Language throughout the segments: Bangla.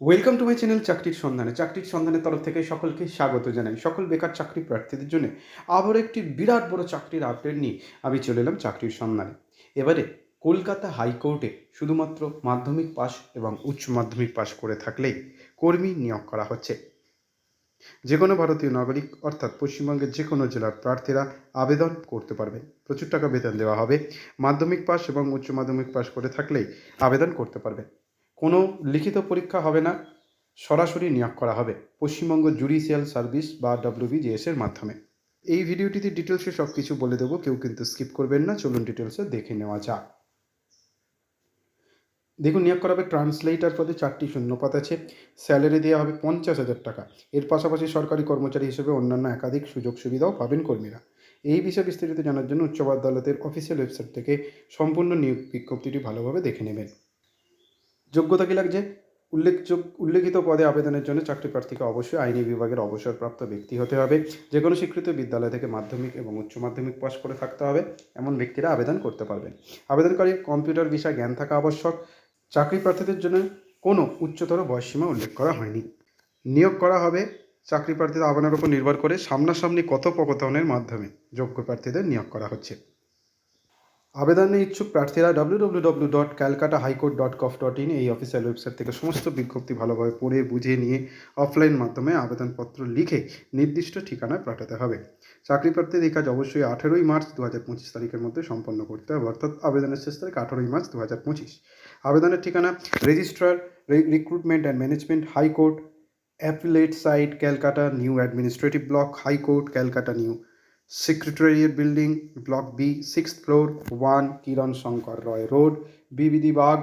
ওয়েলকাম টু মাই চ্যানেল চাকরির সন্ধানে চাকরির সন্ধানের তরফ থেকে সকলকে স্বাগত জানাই। সকল বেকার চাকরি প্রার্থীদের জন্য আবার একটি বিরাট বড় চাকরির আপডেট নিয়ে আমি চলে এলাম চাকরির সন্ধানে এবারে কলকাতা হাইকোর্টে শুধুমাত্র মাধ্যমিক পাস এবং উচ্চ মাধ্যমিক পাস করে থাকলেই কর্মী নিয়োগ করা হচ্ছে। যে কোনো ভারতীয় নাগরিক, অর্থাৎ পশ্চিমবঙ্গের যে কোনো জেলার প্রার্থীরা আবেদন করতে পারবেন প্রচুর টাকা বেতন দেওয়া হবে। মাধ্যমিক পাস এবং উচ্চ মাধ্যমিক পাস করে থাকলেই আবেদন করতে পারবেন কোনো লিখিত পরীক্ষা হবে না। সরাসরি নিয়োগ করা হবে পশ্চিমবঙ্গ জুডিশিয়াল সার্ভিস বা এর মাধ্যমে। এই ভিডিওটিতে ডিটেলসে সব কিছু বলে দেবো, কেউ কিন্তু স্কিপ করবেন না। চলুন ডিটেলসে দেখে নেওয়া যাক। দেখুন, নিয়োগ করা হবে ট্রান্সলেটার পদে চারটি শূন্যপদ আছে। স্যালারি দেওয়া হবে পঞ্চাশ হাজার টাকা। এর পাশাপাশি সরকারি কর্মচারী হিসেবে অন্যান্য একাধিক সুযোগ সুবিধাও পাবেন কর্মীরা। এই বিষয়ে বিস্তারিত জানার জন্য উচ্চ আদালতের অফিসিয়াল ওয়েবসাইট থেকে সম্পূর্ণ নিয়োগ বিজ্ঞপ্তিটি ভালোভাবে দেখে নেবেন। যোগ্যতা কী লাগছে? উল্লেখযোগ্য উল্লেখিত পদে আবেদনের জন্য চাকরি প্রার্থীকে অবশ্যই আইনি বিভাগের অবসরপ্রাপ্ত ব্যক্তি হতে হবে। যে কোনো স্বীকৃত বিদ্যালয় থেকে মাধ্যমিক এবং উচ্চ মাধ্যমিক পাস করে থাকতে হবে। এমন ব্যক্তিরা আবেদন করতে পারবেন। আবেদনকারীর কম্পিউটার বিষয়ে জ্ঞান থাকা আবশ্যক। চাকরি প্রার্থীদের জন্য কোনো উচ্চতর বয়সসীমা উল্লেখ করা হয়নি। নিয়োগ করা হবে চাকরি প্রার্থীদের আবেদনের উপর নির্ভর করে সামনাসামনি কথোপকথনের মাধ্যমে যোগ্য প্রার্থীদের নিয়োগ করা হচ্ছে। আবেদনের ইচ্ছুক প্রার্থীরা W W dot Calcutta High Court dot gov dot in এই অফিসিয়াল ওয়েবসাইট থেকে সমস্ত বিজ্ঞপ্তি ভালোভাবে পড়ে, বুঝে নিয়ে অফলাইন মাধ্যমে আবেদনপত্র লিখে নির্দিষ্ট ঠিকানায় পাঠাতে হবে। চাকরি প্রার্থীদের এই কাজ অবশ্যই আঠেরোই মার্চ দু হাজার পঁচিশ তারিখের মধ্যে সম্পন্ন করতে হবে, অর্থাৎ আবেদনের শেষ তারিখ আঠেরোই মার্চ দু হাজার পঁচিশ। আবেদনের ঠিকানা registrar recruitment and management High Court appellate side Calcutta new administrative block High Court Calcutta new secretariat building block B six floor one Kiran Shankar Roy road BBD Bag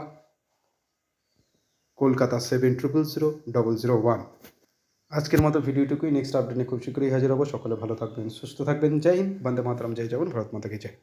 Kolkata seven triple zero double zero one আজকের মতো ভিডিওটুকুই নেক্সট আপডেটে খুব শীঘ্রই হাজির হব। সকলে ভালো থাকবেন, সুস্থ থাকবেন। জয় বন্দে মাতরম, জয় জগন ভারত মাতাকে জয়।